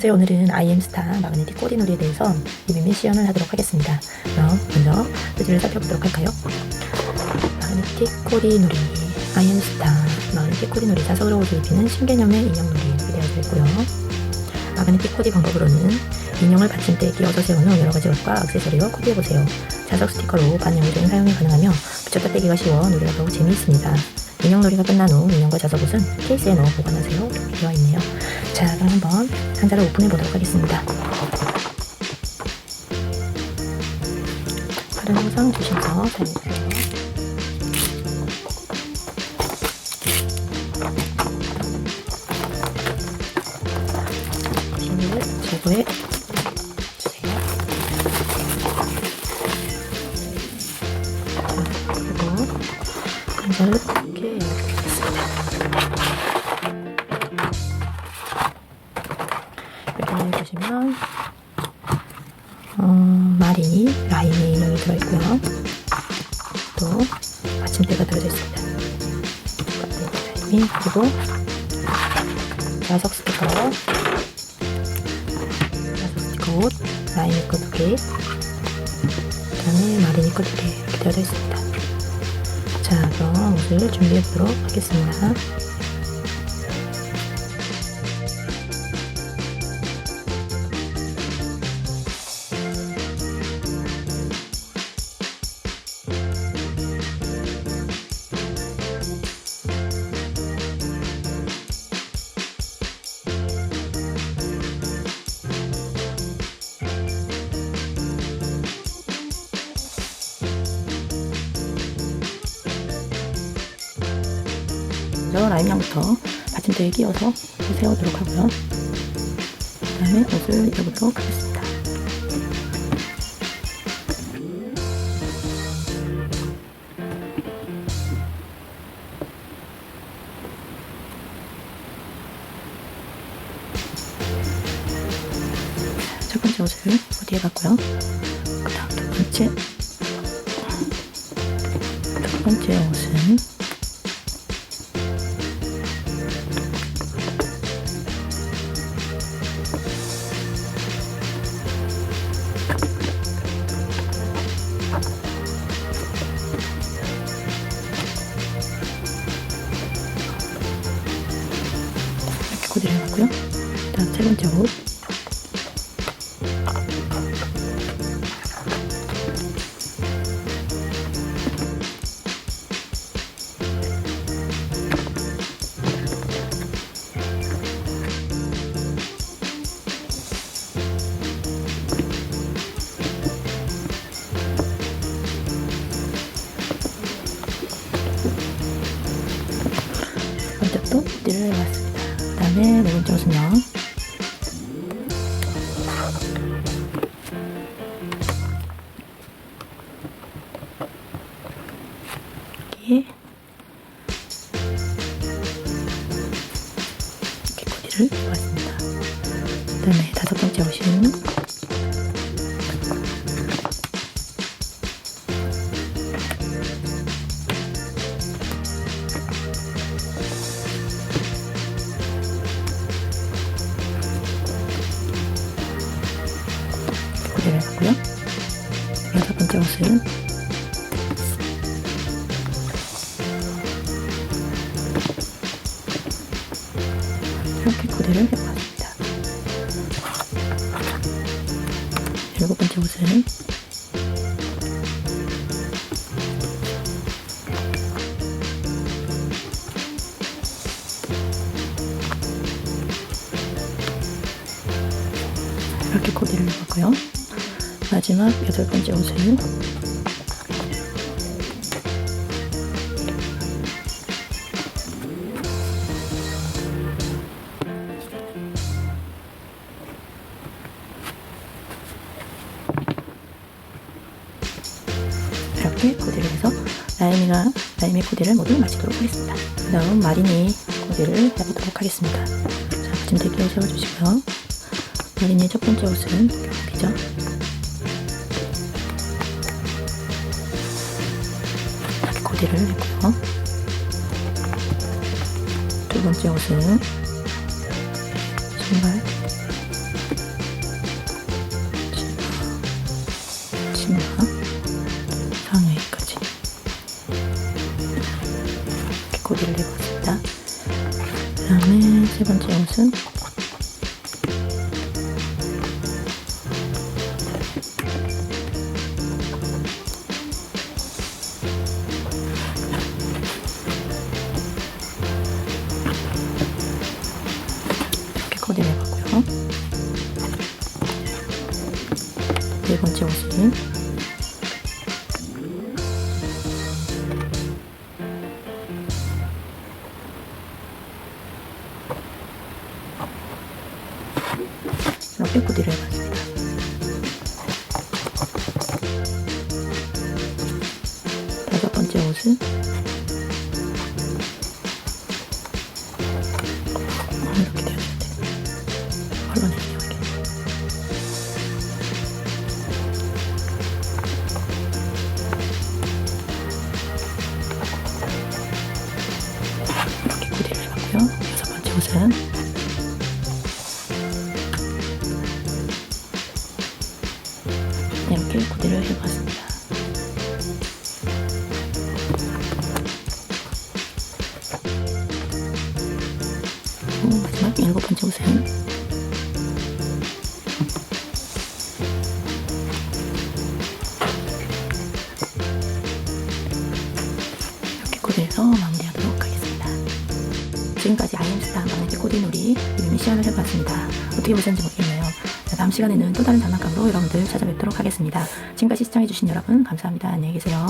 안녕하세요. 오늘은 IM스타 마그네틱 꼬리놀이에 대해서 리뷰 및 시연을 하도록 하겠습니다. 그럼 먼저 뜻을 살펴보도록 할까요? 마그네틱 꼬리놀이 IM스타 마그네틱 꼬리놀이 자석으로 옷을 입히는 신개념의 인형놀이 이렇게 되어져 있고요. 마그네틱 코디 방법으로는 인형을 받침대에 끼워서 세운 후 여러 가지 옷과 액세서리와 코디해보세요. 자석 스티커로 반영을 등 사용이 가능하며 붙였다 떼기가 쉬워 놀이가 더욱 재미있습니다. 인형놀이가 끝난 후 인형과 자석 옷은 케이스에 넣어 보관하세요. 이렇게 되어 있네요. 자, 그럼 한번 상자를 오픈해 보도록 하겠습니다. 다른 항상 조심해서 사용해주세요. 비닐을 제거해 보시면 어, 마리, 라인이 들어있고요. 또 받침대가 들어져 있습니다. 라인이 그리고 자석 스티커, 자석 스티커 옷, 라인이 거두 개, 그다음에 마리니 거두 개 이렇게 되어져 있습니다. 자, 그럼 옷을 준비해 보도록 하겠습니다. 먼저 라인양부터 받침대에 끼워서 세워도록 하고요. 그 다음에 옷을 입어보도록 하겠습니다. 첫 번째 옷을 코디해봤고요. 그 다음 두 번째 두 번째 옷은 번째 옷. 먼저 또 코디를 해봤습니다. 그 다음에 네 번째 옷은요. 여기에 이렇게 코디를 해봤습니다. 그 다음에 다섯 번째 옷은 번째 옷은 이렇게 코디를 해봤습니다. 일곱 번째 옷은 이렇게 코디를 해봤고요. 마지막 여덟 번째 옷은 이렇게 코디를 해서 라임이가 라임의 코디를 모두 마치도록 하겠습니다. 그 다음 마리니 코디를 해보도록 하겠습니다. 자, 받침대 끼워 세워주시고요. 마리니의 첫 번째 옷은 이죠 앞뒤를 했고요. 두 번째 옷은 신발, 치마, 상의까지 이렇게 고리를 해봤습니다. 그 다음에 세 번째 옷은 이렇게 코디를 해봤습니다. 다섯 번째 옷은 이렇게 코디를 해봤습니다. 그리고 마지막 일곱 번째 옷은 이렇게 코디해서 마무리하도록 하겠습니다. 지금까지 아이엠스타 마그네틱 코디놀이 미션을 해봤습니다. 어떻게 보셨는지 모르겠네요. 자, 다음 시간에는 또 다른 장난감으로 여러분들 찾아뵙도록 하겠습니다. 지금까지 시청해주신 여러분 감사합니다. 안녕히 계세요.